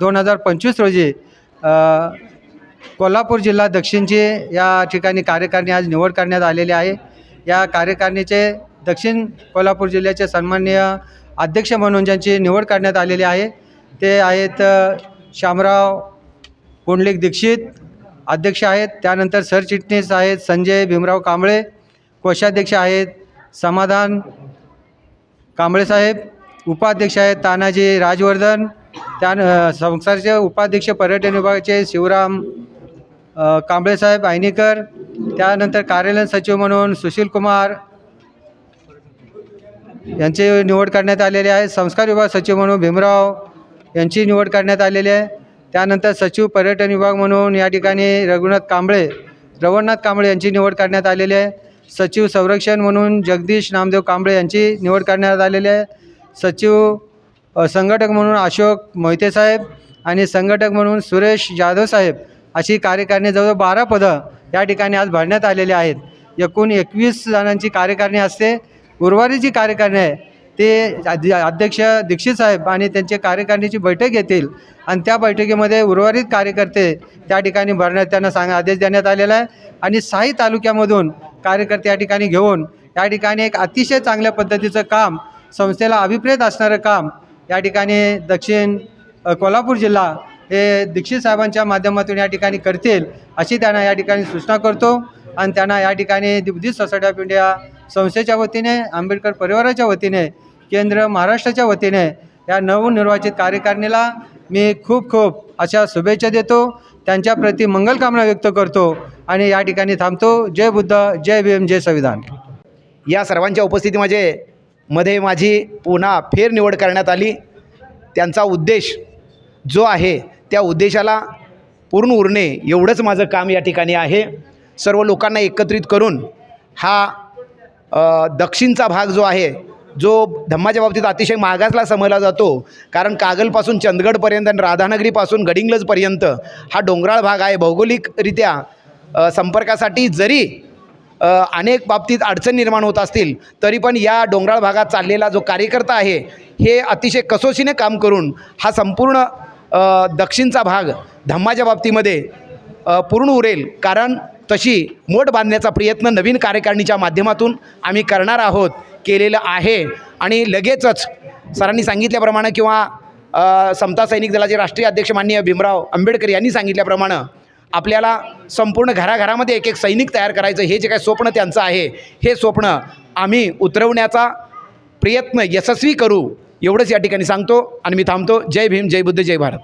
दोन हजार पंचवीस रोजी कोल्हापूर जिल्हा दक्षिणची या ठिकाणी कार्यकारिणी आज निवड करण्यात आलेली आहे. या कार्यकारिणीचे दक्षिण कोल्हापूर जिल्ह्याचे सन्माननीय अध्यक्ष म्हणून ज्यांची निवड करण्यात आलेली आहे ते आहेत श्यामराव पुंडलिक दीक्षित अध्यक्ष आहेत. त्यानंतर सरचिटणीस आहेत संजय भीमराव कांबळे कोषाध्यक्ष आहेत समाधान कांबळे साहेब उपाध्यक्ष आहेत तानाजी राजवर्धन त्या अ, संस्थाचे उपाध्यक्ष पर्यटन विभागाचे शिवराम कांबळेसाहेब आयनेकर त्यानंतर कार्यालयीन सचिव म्हणून सुशील कुमार यांची निवड करण्यात आलेली आहे. संस्कार विभाग सचिव म्हणून भीमराव यांची निवड करण्यात आलेली आहे. त्यानंतर सचिव पर्यटन विभाग म्हणून या ठिकाणी रघुनाथ कांबळे रवणनाथ कांबळे यांची निवड करण्यात आलेली आहे. सचिव संरक्षण म्हणून जगदीश नामदेव कांबळे यांची निवड करण्यात आलेली आहे. सचिव संघटक म्हणून अशोक मोहिते साहेब आणि संघटक म्हणून सुरेश जाधव साहेब अशी कार्यकारिणी जवळ बारा पदं या ठिकाणी आज भरण्यात आलेली आहेत. एकूण एकवीस जणांची कार्यकारिणी असते. उर्वरित जी कार्यकारिणी आहे ते अध्यक्ष दीक्षित साहेब आणि त्यांचे कार्यकारिणीची बैठक घेतील आणि त्या बैठकीमध्ये उर्वरित कार्यकर्ते त्या ठिकाणी भरण्यात त्यांना सांग आदेश देण्यात आलेला आहे. आणि साई तालुक्यामधून कार्यकर्ते या ठिकाणी घेऊन या ठिकाणी एक अतिशय चांगल्या पद्धतीचं काम संस्थेला अभिप्रेत असणारं काम या ठिकाणी दक्षिण कोल्हापूर जिल्हा हे दीक्षित साहेबांच्या माध्यमातून या ठिकाणी करतील अशी त्यांना या ठिकाणी सूचना करतो. आणि त्यांना या ठिकाणी दि बुद्धिस्ट सोसायटी ऑफ इंडिया संस्थेच्या वतीने आंबेडकर परिवाराच्या वतीने केंद्र महाराष्ट्राच्या वतीने या नवनिर्वाचित कार्यकारिणीला मी खूप खूप अशा शुभेच्छा देतो. त्यांच्याप्रती मंगलकामना व्यक्त करतो आणि या ठिकाणी थांबतो. जय बुद्ध जय भीम जय संविधान. या सर्वांच्या उपस्थितीमध्ये मध्ये माझी पुन्हा फेरनिवड करण्यात आली. त्यांचा उद्देश जो आहे त्या उद्देशाला पूर्ण उरणे एवढंच माझं काम या ठिकाणी आहे. सर्व लोकांना एकत्रित करून हा दक्षिणचा भाग जो आहे जो धम्माच्या बाबतीत अतिशय मागासला समजला जातो. कारण कागलपासून चंदगडपर्यंत आणि राधानगरीपासून गडिंग्लजपर्यंत हा डोंगराळ भाग आहे. भौगोलिकरित्या संपर्कासाठी जरी अनेक बाबतीत अडचण निर्माण होत असतील तरी पण या डोंगराळ भागात चाललेला जो कार्यकर्ता आहे हे अतिशय कसोशीने काम करून हा संपूर्ण दक्षिणचा भाग धम्माच्या बाबतीमध्ये पूर्ण उरेल. कारण तशी मोठ बांधण्याचा प्रयत्न नवीन कार्यकारिणीच्या माध्यमातून आम्ही करणार आहोत केलेलं आहे. आणि लगेचच सरांनी सांगितल्याप्रमाणे किंवा समता सैनिक दलाचे राष्ट्रीय अध्यक्ष माननीय भीमराव आंबेडकर यांनी सांगितल्याप्रमाणे आपल्याला संपूर्ण घराघरामध्ये एक एक सैनिक तयार करायचं हे जे काय स्वप्न त्यांचं आहे हे स्वप्न आम्ही उतरवण्याचा प्रयत्न यशस्वी करू एवढंच या ठिकाणी सांगतो आणि मी थांबतो. जय भीम जय बुद्ध जय भारत.